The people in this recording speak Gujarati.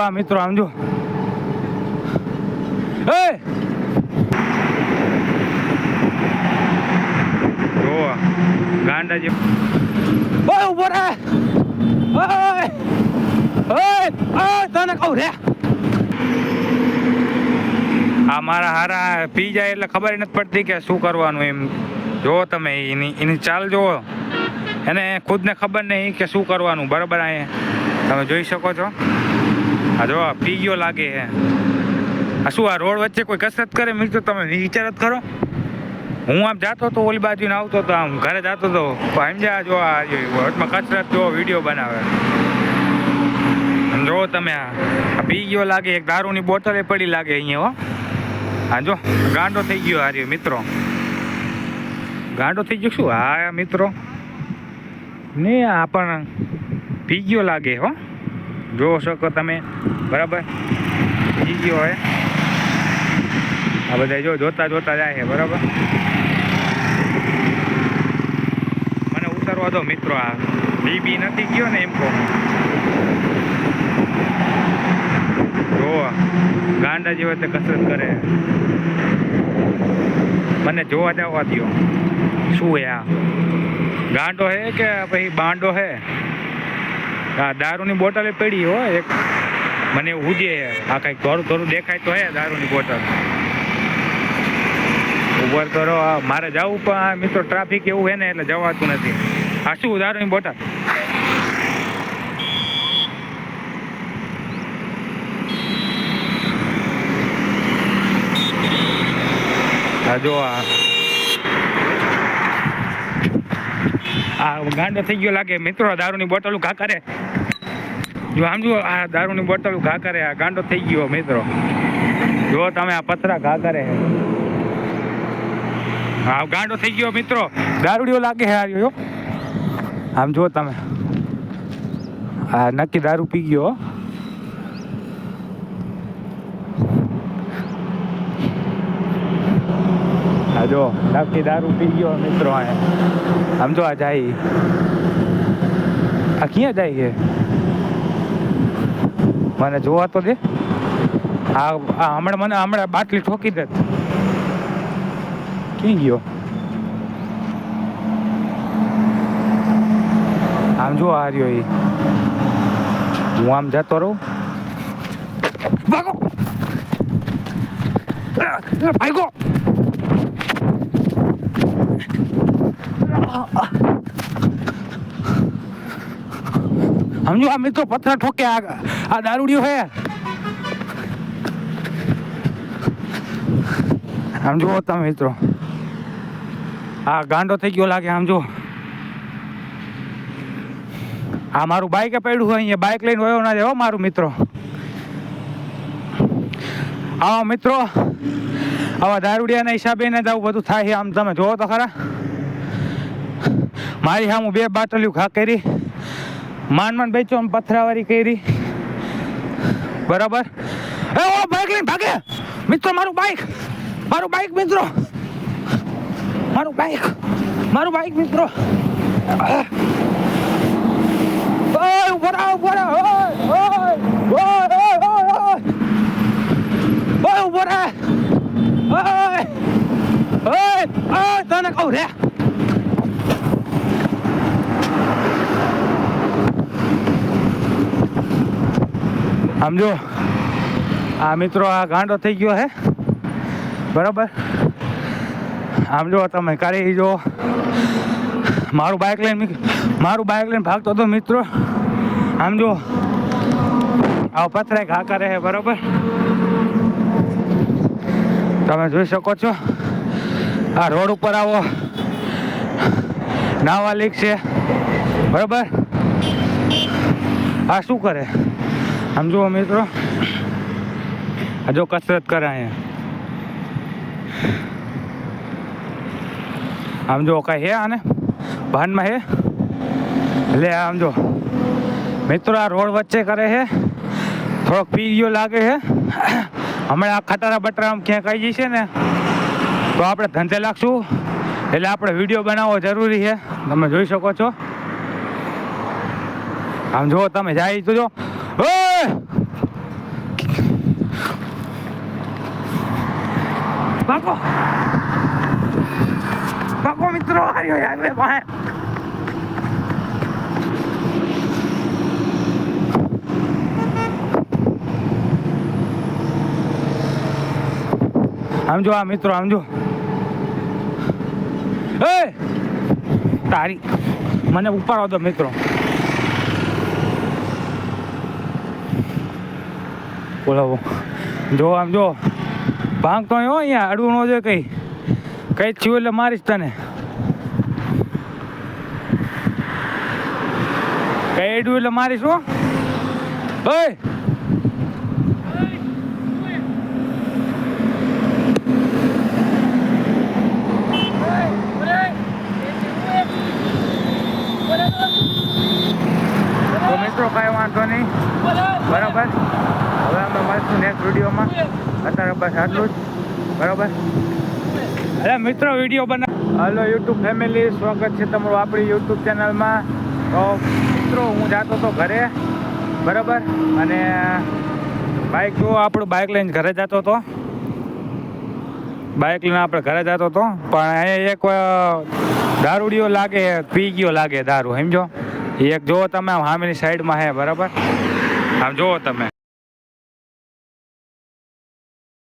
આ મિત્રો આમ જો. એ ગાંડા જે ઓય ઊભો રે! ઓય! ઓય! ઓય તને કહું રે! આ મારા હારા પી જાય એટલે ખબર નથી પડતી કે શું કરવાનું એમ. જો તમે એની એની ચાલ જુઓ એને ખુદને ખબર નહીં કે શું કરવાનું. બરાબર અહીંયા તમે જોઈ શકો છો. આ જો પી ગયો લાગે હે આ શું, આ રોડ વચ્ચે કોઈ કસરત કરે? મિત્રો તમે વિચાર જ કરો. હું આમ જાતો તો ઓલી બાજુ આવતો તો આમ ઘરે જાતો તો સમજ્યા જો આ વટમાં કસરત, જો વીડિયો બનાવે. જો તમે આ પી ગયો લાગે, એક દારૂની બોટલે પડી લાગે અહીંયા, હો. હા, જો, ગાંડો થઈ ગયો હાર્યો મિત્રો. ગાંડો થઈ ગયો શું? હા, મિત્રો. ને આ પણ પી ગયો લાગે, હો. જોવો શકો તમે. બરાબર? બીજી ગયો હોય આ બધા જો જોતા જોતા જાય છે બરાબર? મને ઉતારવા દો મિત્રો આ. બી બી નથી ગયો ને એમ કહો જોવો. ગાંડા જેવા તે કસરત કરે. મને જોવા જવા દો શું હે આ? ગાંડો હે કે પછી બાંડો હે? આ દારૂની બોટલે પડી હો એક. મને એવું ઉજે આ કઈ થોડું ઘરું દેખાય તો હે દારૂની બોટલ. ઉભર કરો મારે જવું પણ મિત્રો ટ્રાફિક એવું હે ને એટલે જવાતું નથી. આ શું દારૂની બોટલ? હા જો આ. આ ગાંડો થઈ ગયો લાગે. મિત્રો દારૂની બોટલ ઘા કરે? જો આમ આ દારૂની બોટલ ઘા કરે આ ગાંડો થઈ ગયો મિત્રો. જો તમે આ પથરા ઘા કરે હા ગાંડો થઈ ગયો મિત્રો. દારૂડિયો લાગે છે આ આમ જો તમે. આ નક્કી દારૂ પી ગયો, હો. જો નક્કી દારૂ પી ગયો મિત્રો આમ જો આ જાય. આ ક્યાં જાય છે મને જોવા તો દે. આ હમણાં મને હમણાં બાટલી ઠોકી દે. ક્યાં ગયો? આમ જો આ રહ્યો એ. હું આમ જતો રહું? ભાગો! ભાગો! સમજો આ મિત્રો પથ્થર ઠોકે આ દારૂડિયો હે. આમ જુઓ તમે મિત્રો. આ ગાંડો થઈ ગયો લાગે આમ જો આ મારું બાઇકે પડ્યું હોય, અહીંયા બાઇક લઈને વયો ના જાય મારું મિત્રો. આવા મિત્રો. આવા દારૂડિયાના હિસાબે ને આવું બધું થાય આમ તમે જોવો તો ખરા. મારી સામું બે બાટલીઓ ઘા કરી. માન માંડ બેચો, આમ પથરાવાળી કરી. બરાબર? એ ઓ બાઈક લઈને ભાગે. મિત્રો, મારું બાઈક મારું બાઈક મિત્રો. મારું બાઈક મારું બાઈક મિત્રો ઓય ઊભો રહો ઊભો રહો ઓય ઓય ઓય ઓય ઓય ઓય ઓય ઊભો રહે ઓય ઓય ઓય તને કહું રે આમ જો આ મિત્રો, આ ગાંડો થઈ ગયો હે? બરાબર? આમ જો, તમે કરી જો મારું બાઇક લઈને મારું બાઇક લઈને ભાગતો હતો મિત્રો. આમ જો, આવો પથરાય ઘા કરે છે બરાબર? તમે જોઈ શકો છો. આ રોડ ઉપર આવો. નાવા લીક છે. બરાબર? આ શું કરે? આમ જુઓ મિત્રો. જો કસરત કરે અહીંયા. આમ જો કાંઈ હે આને? ભાનમાં હે? એટલે આમ જો મિત્રો, આ રોડ વચ્ચે કરે છે થોડોક પી ગયો લાગે છે હમણાં આ ખટારા બટરા આમ ક્યાંક આવી જશે ને, તો આપણે ધંધે લાગશું. એટલે આપણે વીડિયો બનાવવો જરૂરી છે તમે જોઈ શકો છો. આમ જુઓ, તમે જાય તો જો. બાપો. બાપો મિત્રો આવ્યો યાર મે ભાઈ આમ જો આ મિત્રો આમ જો એ! તારી. મને ઉપાડો દો મિત્રો. બોલાવો. જો, આમ જો, ભાંગ તો હો અહીંયા, અડવું ન જોઈએ કંઈ. કઈ થયું એટલે મારીશ તને. કઈ અડવું એટલે મારીશ, હો. ભાઈ! મિત્રો, કાંઈ વાંધો નહીં. બરાબર? અમે મળશું નેક્સ્ટ વિડીયોમાં. અત્યારે બસ આટલું જ. બરાબર? અરે મિત્રો વીડિયો બના હલો યુટ્યુબ ફેમિલી સ્વાગત છે તમારું આપણી યુટ્યુબ ચેનલમાં તો મિત્રો હું જાતો હતો ઘરે બરાબર? અને બાઇક જો આપણું બાઇક લઈને ઘરે જતો હતો બાઇક લઈને આપણે ઘરે જતો હતો પણ અહીંયા એક દારૂડીઓ દારૂડિયો લાગે પી ગયો લાગે દારૂ સમજો? એક જો તમે સામેની સાઈડમાં હે બરાબર? આમ જુઓ તમે.